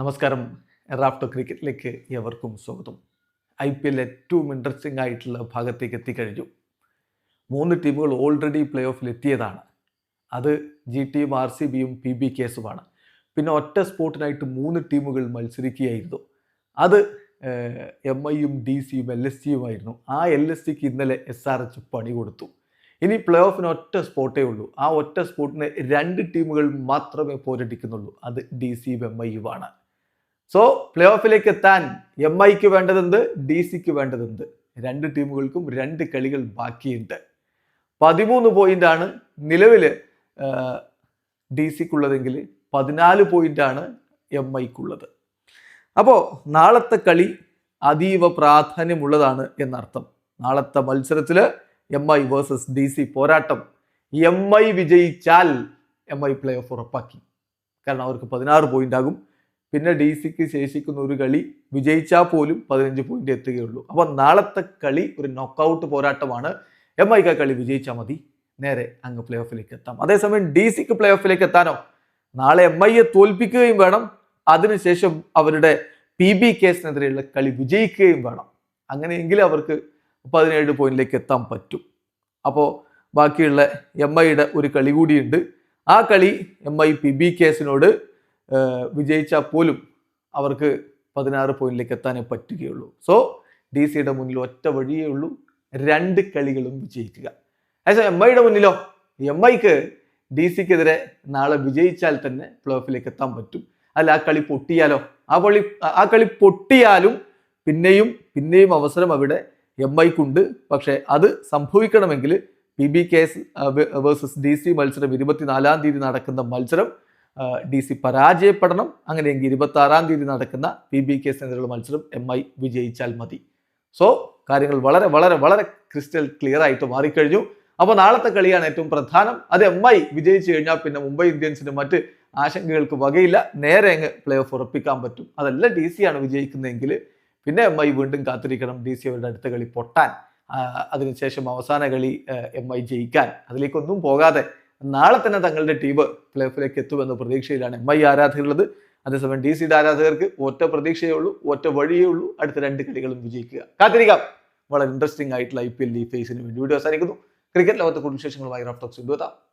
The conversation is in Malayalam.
നമസ്കാരം. റാഫ്റ്റോ ക്രിക്കറ്റിലേക്ക് എവർക്കും സ്വാഗതം. ഐ പി എൽ ഏറ്റവും ഇൻട്രസ്റ്റിംഗ് ആയിട്ടുള്ള ഭാഗത്തേക്ക് എത്തിക്കഴിഞ്ഞു. മൂന്ന് ടീമുകൾ ഓൾറെഡി പ്ലേ ഓഫിൽ എത്തിയതാണ്. അത് ജി ടിയും ആർ സി ബിയും പി ബി കേസുമാണ് പിന്നെ ഒറ്റ സ്പോട്ടിനായിട്ട് മൂന്ന് ടീമുകൾ മത്സരിക്കുകയായിരുന്നു. അത് എം ഐയും ഡി സിയും എൽ എസ് ജിയുമായിരുന്നു ആ എൽ എസ് സിക്ക് ഇന്നലെ എസ് ആർ എച്ച് പണി കൊടുത്തു. ഇനി പ്ലേ ഓഫിന് ഒറ്റ സ്പോട്ടേ ഉള്ളൂ. ആ ഒറ്റ സ്പോട്ടിന് രണ്ട് ടീമുകൾ മാത്രമേ പോരടിക്കുന്നുള്ളൂ. അത് ഡി സിയും എം ഐയുമാണ് സോ പ്ലേ ഓഫിലേക്ക് എത്താൻ എം ഐക്ക് വേണ്ടതെന്ത് ഡി സിക്ക് വേണ്ടതെന്ത് രണ്ട് ടീമുകൾക്കും രണ്ട് കളികൾ ബാക്കിയുണ്ട്. പതിമൂന്ന് പോയിന്റാണ് നിലവിൽ ഡി സിക്കുള്ളതെങ്കിൽ പതിനാല് പോയിന്റാണ് എം ഐക്കുള്ളത് അപ്പോൾ നാളത്തെ കളി അതീവ പ്രാധാന്യമുള്ളതാണ് എന്നർത്ഥം. നാളത്തെ മത്സരത്തിൽ M I versus D C പോരാട്ടം. എം ഐ വിജയിച്ചാൽ എം ഐ പ്ലേ ഓഫ് ഉറപ്പാക്കി. കാരണം അവർക്ക് പതിനാറ് പോയിന്റ് ആകും. പിന്നെ ഡി സിക്ക് ശേഷിക്കുന്ന ഒരു കളി വിജയിച്ചാൽ പോലും പതിനഞ്ച് പോയിന്റ് എത്തുകയുള്ളൂ. അപ്പോൾ നാളത്തെ കളി ഒരു നോക്കൗട്ട് പോരാട്ടമാണ്. എം ഐക്ക് കളി വിജയിച്ചാൽ മതി. നേരെ അങ്ങ് പ്ലേ ഓഫിലേക്ക് എത്താം. അതേസമയം ഡി സിക്ക് പ്ലേ ഓഫിലേക്ക് എത്താനോ? നാളെ എം ഐയെ തോൽപ്പിക്കുകയും വേണം. അതിനുശേഷം അവരുടെ പി ബി കേസിനെതിരെയുള്ള കളി വിജയിക്കുകയും വേണം. അങ്ങനെയെങ്കിൽ അവർക്ക് പതിനേഴ് പോയിന്റിലേക്ക് എത്താൻ പറ്റും. അപ്പോൾ ബാക്കിയുള്ള എം ഐയുടെ ഒരു കളി കൂടിയുണ്ട്. ആ കളി എം ഐ പി ബി കേസിനോട് വിജയിച്ചാൽ പോലും അവർക്ക് പതിനാറ് പോയിന്റിലേക്ക് എത്താനേ പറ്റുകയുള്ളൂ. സോ ഡി സിയുടെ മുന്നിൽ ഒറ്റ വഴിയേ ഉള്ളൂ. രണ്ട് കളികളും വിജയിക്കുക. അതേസമയം എം ഐയുടെ മുന്നിലോ? എം ഐക്ക് ഡി സിക്കെതിരെ നാളെ വിജയിച്ചാൽ തന്നെ പ്ലേ ഓഫിലേക്ക് എത്താൻ പറ്റും. അല്ല ആ കളി പൊട്ടിയാലോ? ആ കളി ആ കളി പൊട്ടിയാലും പിന്നെയും പിന്നെയും അവസരം അവിടെ എം ഐക്കുണ്ട് പക്ഷേ അത് സംഭവിക്കണമെങ്കിൽ P B K S versus D C മത്സരം ഇരുപത്തിനാലാം തീയതി നടക്കുന്ന മത്സരം ഡി സി പരാജയപ്പെടണം. അങ്ങനെയെങ്കിൽ ഇരുപത്തി ആറാം തീയതി നടക്കുന്ന പി ബി കെ കേസിനെതിരെയുള്ള മത്സരം എം ഐ വിജയിച്ചാൽ മതി. സോ കാര്യങ്ങൾ വളരെ വളരെ വളരെ ക്രിസ്റ്റൽ ക്ലിയർ ആയിട്ട് മാറിക്കഴിഞ്ഞു. അപ്പോൾ നാളത്തെ കളിയാണ് ഏറ്റവും പ്രധാനം. അത് എം ഐ വിജയിച്ചു കഴിഞ്ഞാൽ പിന്നെ മുംബൈ ഇന്ത്യൻസിന് മറ്റ് ആശങ്കകൾക്ക് വകയില്ല. നേരെ അങ്ങ് പ്ലേ ഓഫ് ഉറപ്പിക്കാൻ പറ്റും. അതല്ല ഡി സി ആണ് വിജയിക്കുന്നതെങ്കിൽ പിന്നെ എം ഐ വീണ്ടും കാത്തിരിക്കണം. ഡി സി അവരുടെ അടുത്ത കളി പൊട്ടാൻ. അതിനുശേഷം അവസാന കളി എം ഐ ജയിക്കാൻ. അതിലേക്കൊന്നും പോകാതെ നാളെ തന്നെ തങ്ങളുടെ ടീം പ്ലേ ഓഫിലേക്ക് എത്തുമെന്ന പ്രതീക്ഷയിലാണ് എം ഐ ആരാധകരുള്ളത്. അതേസമയം ഡി സിയുടെ ആരാധകർക്ക് ഒറ്റ പ്രതീക്ഷയേ ഉള്ളൂ ഒറ്റ വഴിയേ ഉള്ളൂ അടുത്ത രണ്ട് കളികളും വിജയിക്കുക. കാത്തിരിക്കാം. വളരെ ഇൻട്രസ്റ്റിംഗ് ആയിട്ടുള്ള ഐ പി എൽ ഈ ഫേസിന് വേണ്ടി വീഡിയോ അവസാനിക്കുന്നു. ക്രിക്കറ്റ് ലോകത്തെ കുടുംബ വിശേഷങ്ങളുമായി റഫ് ടോക്സ് എത്താം.